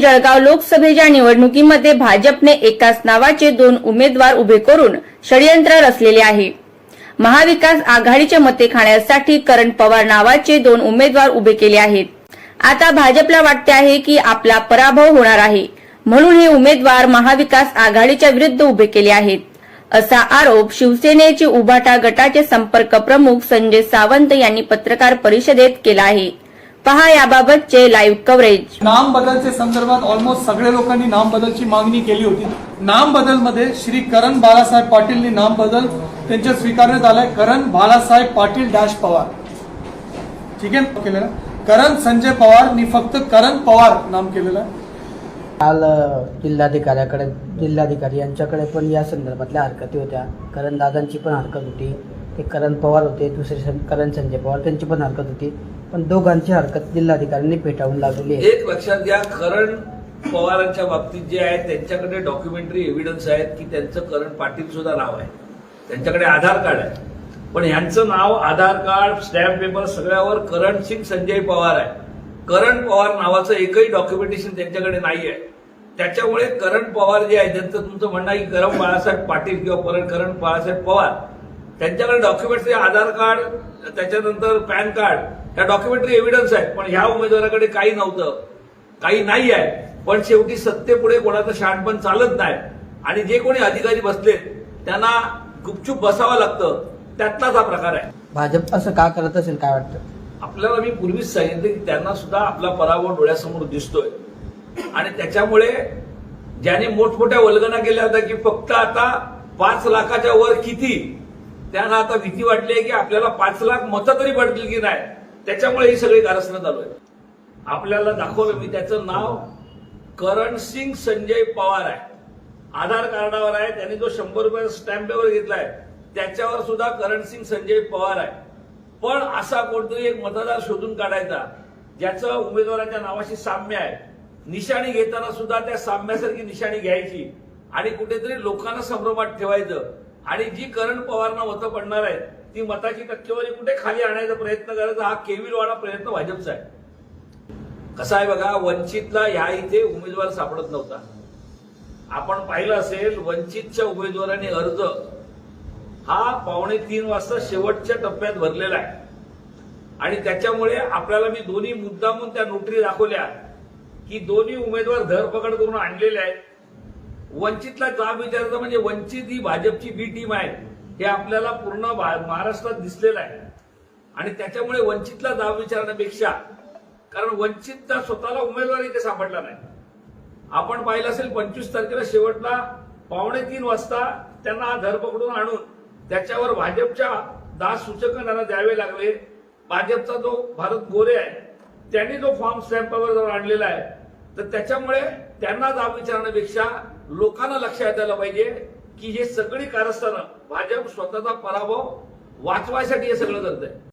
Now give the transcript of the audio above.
जळगाव लोकसभेच्या निवडणुकीमध्ये भाजपने एकाच नावाचे दोन उमेदवार उभे करून षडयंत्र रचलेले आहे. महाविकास आघाडीचे मते खाण्यासाठी करण पवार नावाचे दोन उमेदवार उभे केले आहेत. आता भाजपला वाटते आहे की आपला पराभव होणार आहे. म्हणून हे उमेदवार महाविकास आघाडीच्या विरुद्ध उभे केले आहेत. असा आरोप शिवसेनेचे उभाटा गटाचे संपर्क प्रमुख संजय सावंत यांनी पत्रकार परिषदेत केला आहे. पहा याबाबतचे लाईव्ह कव्हरेज नाम बदलच्या संदर्भात ऑलमोस्ट सगळ्या लोकांनी नाम बदलची मागणी केली होती. नाम बदलमध्ये श्री करण बाळासाहेब पाटीलनी नाम बदल त्यांच्या स्वीकारण्यात आलाय. करण बाळासाहेब पाटील डॅश पवार. ठीक आहे? केलेलं. करण संजय पवारनी फक्त करण पवार नाम केलेलं आहे. काल जिल्हाधिकाऱ्याकडे जिल्हाधिकारी यांच्याकडे पण या संदर्भातल्या हरकती होत्या. करण दादांची पण हरकत होती. ते करण पवार होते दुसरे सं- करण संजय पवार त्यांची पण हरकत होती. पण दोघांची हरकत जिल्हाधिकाऱ्यांनी फेटाळून लावलेली आहे. एक लक्षात घ्या करण पवारांच्या बाबतीत जे आहे त्यांच्याकडे डॉक्युमेंटरी एव्हिडन्स आहेत की त्यांचं करण पाटील सुद्धा नाव आहे. त्यांच्याकडे आधार कार्ड आहे. पण ह्यांचं नाव आधार कार्ड स्टॅम्प पेपर सगळ्यावर करण सिंग संजय पवार आहे. करण पवार नावाचं एकही डॉक्युमेंटेशन त्यांच्याकडे नाही आहे त्याच्यामुळे करण पवार जे आहे त्यांचं तुमचं म्हणणं आहे की करण बाळासाहेब पाटील किंवा करण करण बाळासाहेब पवार त्यांच्याकडे डॉक्युमेंटरी आधार कार्ड त्याच्यानंतर पॅन कार्ड. ह्या डॉक्युमेंटरी एव्हिडन्स आहेत पण ह्या उमेदवाराकडे काही नव्हतं. काही नाही आहे पण शेवटी सत्तेपुढे कोणाचं शहाणपण चालत नाही. आणि जे कोणी अधिकारी बसलेत त्यांना गुपचूप बसावं लागतं. त्यातलाच हा प्रकार आहे. भाजप असं का करत असेल काय वाटतं? आपल्याला मी पूर्वीच सांगितलं की त्यांना सुद्धा आपला पराभव डोळ्यासमोर दिसतोय. आणि त्याच्यामुळे ज्यांनी मोठमोठ्या वल्गना केल्या होत्या की फक्त आता पाच लाखाच्या वर किती त्यांना आता भीती वाटली आहे की आपल्याला पाच लाख मतं तरी पडतील की नाही? त्याच्यामुळे ही सगळी कारस्थानं चालू आहे आपल्याला दाखवलं मी त्याचं नाव करण सिंग संजय पवार आहे. आधार कार्डावर आहे. त्यांनी जो शंभर रुपयाचा स्टॅम्प पेपर घेतलाय त्याच्यावर सुद्धा करण सिंग संजय पवार आहे. पण असा कोणतरी एक मतदार शोधून काढायचा ज्याचं उमेदवाराच्या नावाशी साम्य आहे. निशाणी घेताना सुद्धा त्या साम्यासारखी निशाणी घ्यायची आणि कुठेतरी लोकांना संभ्रमात ठेवायचं. आणि जी करण पवारना मतं पडणार आहेत ती मताची टक्केवारी कुठे खाली आणायचा प्रयत्न करायचा हा केविलवाडा प्रयत्न भाजपचा आहे. कसा आहे बघा वंचितला ह्या इथे उमेदवार सापडत नव्हता. आपण पाहिलं असेल वंचितच्या उमेदवारांनी अर्ज हा पावणे तीन वाजता शेवटच्या टप्प्यात भरलेला आहे. आणि त्याच्यामुळे आपल्याला मी दोन्ही मुद्दामून त्या नोटरी दाखवल्या की दोन्ही उमेदवार धरपकड करून आणलेले आहेत. वंचितला जाब विचारायचा म्हणजे वंचित ही भाजपची बी टीम आहे. हे आपल्याला पूर्ण भा- महाराष्ट्रात दिसलेलं आहे. आणि त्याच्यामुळे वंचितला जाब विचारण्यापेक्षा कारण वंचितचा स्वतःला उमेदवार इथे सापडला नाही. आपण पाहिलं असेल पंचवीस तारखेला शेवटला पावणे तीन वाजता त्यांना धरपकडून आणून त्याच्यावर भाजपच्या दास सूचक त्यांना द्यावे लागले. भाजपचा जो भारत गोरे आहे त्यांनी जो फॉर्म स्टॅम्पवर जर आणलेला आहे तर त्याच्यामुळे त्यांना जाब विचारण्यापेक्षा लोकांना लक्षात द्यायला पाहिजे की हे सगळी कारस्थानं भाजप स्वतःचा पराभव वाचवायसाठी हे सगळं करत आहे